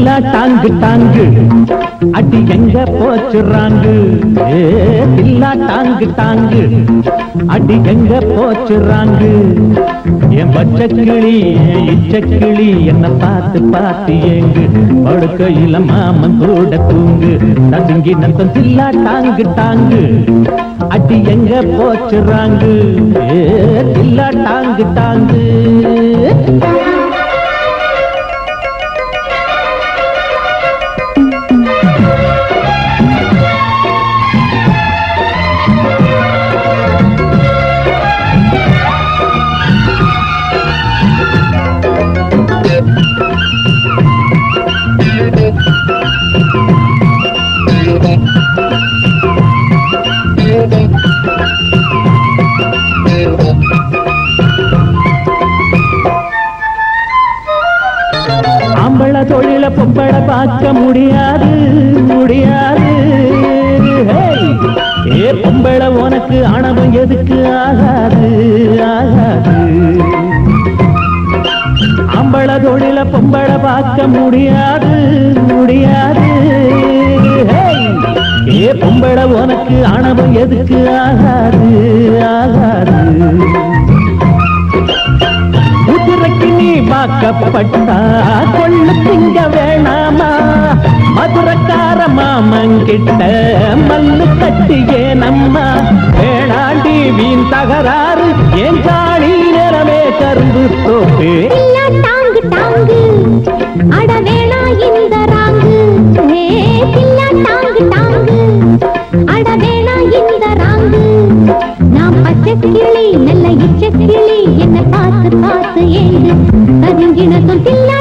தில்லா டாங்கு டாங்கு. அடி எங்க போச்சுறாங்கு? ஏ தில்லா டாங்கு டாங்கு. அடி எங்க போச்சுறாங்கு? என் பச்சக்கிளி இச்சக்கிளி என்ன பார்த்து பார்த்து ஏங்கு. படுக்கையில மாமன் கூட தூங்கு. நசுங்கி நத்தம் தில்லா டாங்கு டாங்கு. அடி எங்க போச்சுறாங்கு? தில்லா டாங்கு டாங்கு. தொழில பொம்பள பார்க்க முடியாது முடியாது. ஏ பொம்பள உனக்கு ஆணவம் எதுக்கு? ஆகாது ஆகாது. அம்பள தொழில பொம்பள பார்க்க முடியாது முடியாது. ஏ பொம்பள உனக்கு ஆணவம் எதுக்கு? ஆகாது ஆகாது. வாக்கப்பட்டா கொள்ளு திங்க வேணாமா? மதுரக்கார மாமங்கிட்ட மல்லு கட்டியே நம்மா வேணாண்டி வீண் தகராறு என் காணி நிறமே கரும்பு? தோப்பு. தாங்கு டாங்கு டாங்கு பார்த்து பார்த்து ஏங்கு கருங்கினதும் இல்ல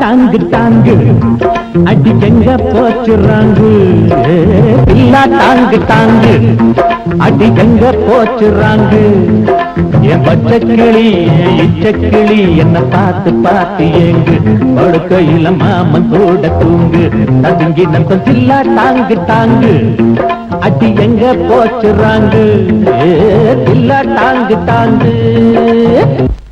தாங்கு தாங்கு அடி எங்க போச்சுறாங்கு? பில்லா தாங்கு தாங்கு அடி எங்க போச்சுறாங்கு? என் பச்சக்கிளி இச்சக்கிளி என்ன பார்த்து பார்த்து ஏங்கு. படுக்கையில மாமன் கூட தூங்கு. நதுங்கி நம்ம சில்லா தாங்கு தாங்கு அடி எங்க போச்சுறாங்கு? பில்லா தாங்கு தாங்கு